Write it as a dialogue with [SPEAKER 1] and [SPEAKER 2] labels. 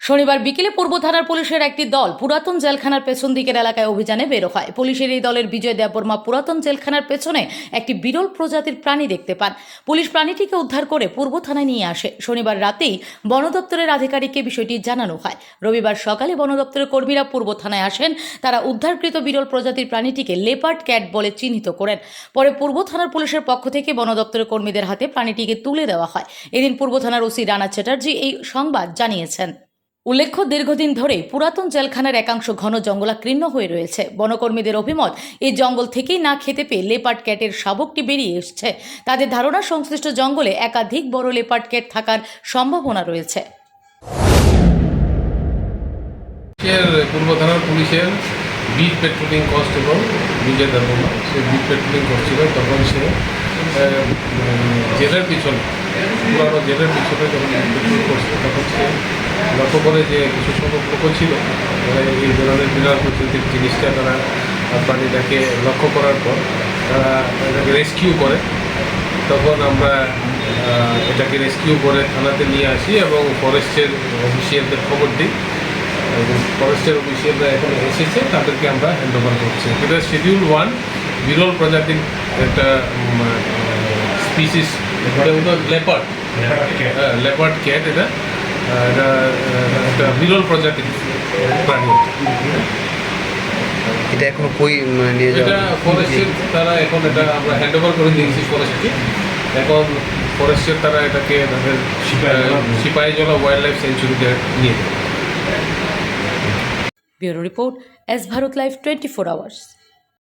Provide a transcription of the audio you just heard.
[SPEAKER 1] শনিবার বিকেলে পূর্ব থানার পুলিশের একটি দল পুরাতন জেলখানার পেছন দিকের এলাকায় অভিযানে বের হয়। পুলিশের এই দলের বিজয় দেববর্মা পুরাতন জেলখানার পেছনে একটি বিরল প্রজাতির প্রাণী দেখতে পান। পুলিশ প্রাণীটিকে উদ্ধার করে পূর্ব থানায় নিয়ে আসে। শনিবার রাতেই বন দপ্তরের আধিকারিককে বিষয়টি জানানো হয়। রবিবার সকালে বন দপ্তরের কর্মীরা পূর্ব থানায় আসেন। তারা উদ্ধারকৃত বিরল প্রজাতির প্রাণীটিকে লেপার্ড ক্যাট বলে চিহ্নিত করেন। পরে পূর্ব থানার পুলিশের পক্ষ থেকে বন দপ্তরের কর্মীদের হাতে প্রাণীটিকে তুলে দেওয়া হয়। এদিন পূর্ব থানার ওসি রানা চ্যাটার্জি এই সংবাদ জানিয়েছেন। উল্লেখ্য, দীর্ঘদিন ধরে পুরাতন জেলখানার একাংশ ঘন জঙ্গলাকীর্ণ হয়ে রয়েছে। বনকর্মীদের অভিমত এই জঙ্গল থেকেই না খেতে পেয়ে লেপার্ড ক্যাটের শাবকটি বেরিয়ে এসছে। তাদের ধারণা, সংশ্লিষ্ট জঙ্গলে একাধিক বড় লেপার্ড ক্যাট থাকার সম্ভাবনা রয়েছে।
[SPEAKER 2] পূর্ব পুলিশের beat patrolling constable Bijoy Debbarma সে বিট পেট্রোলিং করছিল তখন সে জেলের পিছনে, পুরানো জেলের পিছনে যখন পেট্রোল করছে, তখন সে করে যে কিছু সংখ্যক লোক ছিল। এই ধরনের বিরাট প্রকৃতির জিনিসটা তারা প্রাণীটাকে লক্ষ্য করার পর তারা এটাকে রেস্কিউ করে। তখন আমরা এটাকে রেস্কিউ করে থানাতে নিয়ে আসি এবং ফরেস্টের অফিসিয়ালদের খবর দিই। এবং ফরেস্টের অফিসিয়ালরা এখন এসেছে তাদেরকে আমরা হ্যান্ড ওভার করছি। এটা শিডিউল ওয়ান বিরল প্রজাতির একটা স্পিসিস লেপার্ড লেপার্ড ক্যাট এটা। এটা একটা বিরল প্রজাতির প্রাণী
[SPEAKER 3] এটা এখনও কই নিয়ে
[SPEAKER 2] এটা ফরেস্টের তারা এখন এটা আমরা হ্যান্ড ওভার করে দিয়েছি ফরেস্টকে এখন ফরেস্টের তারা এটাকে তাদের সিপাহীজলা ওয়াইল্ড লাইফ সেঞ্চুরিতে নিয়ে যাবে।
[SPEAKER 1] Bureau report S Bharat live twenty four hours.